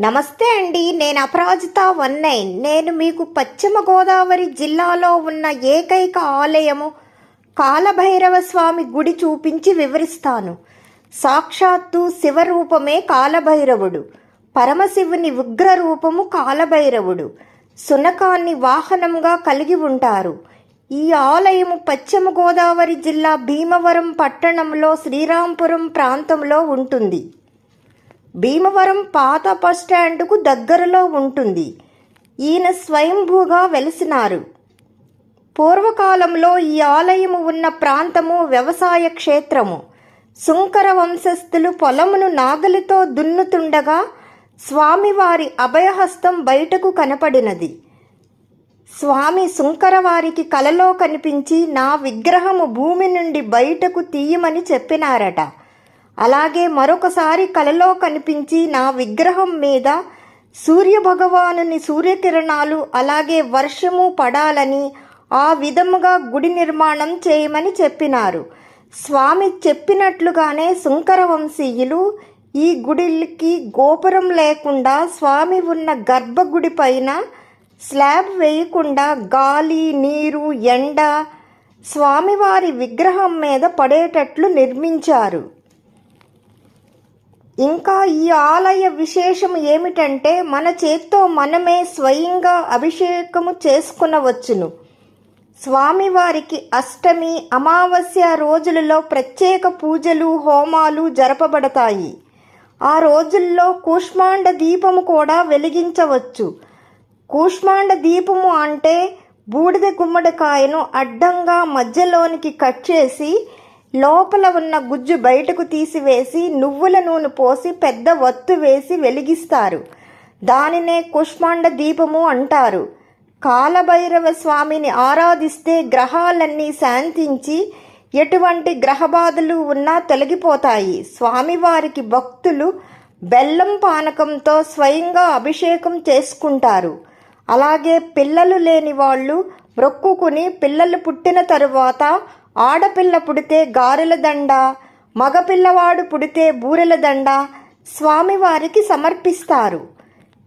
నమస్తే అండి నేను అపరాజిత వన్ నైన్. నేను మీకు పశ్చిమ గోదావరి జిల్లాలో ఉన్న ఏకైక ఆలయము కాలభైరవ స్వామి గుడి చూపించి వివరిస్తాను. సాక్షాత్తు శివరూపమే కాలభైరవుడు. పరమశివుని ఉగ్ర రూపము కాలభైరవుడు. సునకాన్ని వాహనంగా కలిగి ఉంటారు. ఈ ఆలయము పశ్చిమ గోదావరి జిల్లా భీమవరం పట్టణంలో శ్రీరాంపురం ప్రాంతంలో ఉంటుంది. భీమవరం పాత బస్టాండుకు దగ్గరలో ఉంటుంది. ఈయన స్వయంభూగా వెలిసినారు. పూర్వకాలంలో ఈ ఆలయము ఉన్న ప్రాంతము వ్యవసాయ క్షేత్రము. శుంకర వంశస్థులు పొలమును నాగలితో దున్నుతుండగా స్వామివారి అభయహస్తం బయటకు కనపడినది. స్వామి శుంకరవారికి కలలో కనిపించి నా విగ్రహము భూమి నుండి బయటకు తీయమని చెప్పినారట. అలాగే మరొకసారి కలలో కనిపించి నా విగ్రహం మీద సూర్యభగవానుని సూర్యకిరణాలు అలాగే వర్షము పడాలని ఆ విధముగా గుడి నిర్మాణం చేయమని చెప్పినారు. స్వామి చెప్పినట్లుగానే శంకరవంశీయులు ఈ గుడికి గోపురం లేకుండా స్వామి ఉన్న గర్భగుడి పైన స్లాబ్ వేయకుండా గాలి నీరు ఎండ స్వామివారి విగ్రహం మీద పడేటట్లు నిర్మించారు. ఇంకా ఈ ఆలయ విశేషం ఏమిటంటే మన చేత్తో మనమే స్వయంగా అభిషేకము చేసుకునవచ్చును. స్వామివారికి అష్టమి అమావాస్య రోజులలో ప్రత్యేక పూజలు హోమాలు జరపబడతాయి. ఆ రోజుల్లో కూష్మాండ దీపము కూడా వెలిగించవచ్చు. కూష్మాండ దీపము అంటే బూడిద గుమ్మడికాయను అడ్డంగా మధ్యలోనికి కట్ చేసి లోపల ఉన్న గుజ్జు బయటకు తీసివేసి నువ్వుల నూనె పోసి పెద్ద వత్తు వేసి వెలిగిస్తారు. దానినే కుష్మాండ దీపము అంటారు. కాలభైరవ స్వామిని ఆరాధిస్తే గ్రహాలన్నీ శాంతించి ఎటువంటి గ్రహబాధలు ఉన్నా తొలగిపోతాయి. స్వామివారికి భక్తులు బెల్లం పానకంతో స్వయంగా అభిషేకం చేసుకుంటారు. అలాగే పిల్లలు లేని వాళ్ళు మొక్కుకుని పిల్లలు పుట్టిన తరువాత ఆడపిల్ల పుడితే గారెల దండ మగపిల్లవాడు పుడితే బూరెల దండ స్వామివారికి సమర్పిస్తారు.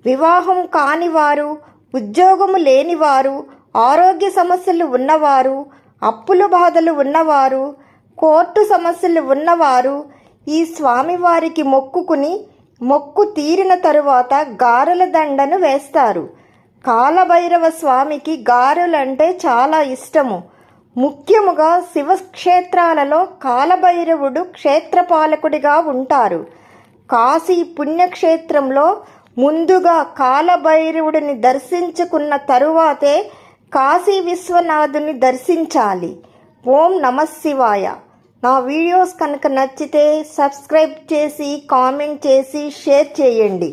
వివాహం కానివారు ఉద్యోగము లేనివారు ఆరోగ్య సమస్యలు ఉన్నవారు అప్పుల బాధలు ఉన్నవారు కోర్టు సమస్యలు ఉన్నవారు ఈ స్వామివారికి మొక్కుకుని మొక్కు తీరిన తరువాత గారెల దండను వేస్తారు. కాలభైరవ స్వామికి గారెలంటే చాలా ఇష్టము. ముఖ్యముగా శివక్షేత్రాలలో కాలభైరవుడు క్షేత్రపాలకుడిగా ఉంటారు. కాశీ పుణ్యక్షేత్రంలో ముందుగా కాలభైరవుడిని దర్శించుకున్న తరువాతే కాశీ విశ్వనాథుని దర్శించాలి. ఓం నమ శివాయ. నా వీడియోస్ కనుక నచ్చితే సబ్స్క్రైబ్ చేసి కామెంట్ చేసి షేర్ చేయండి.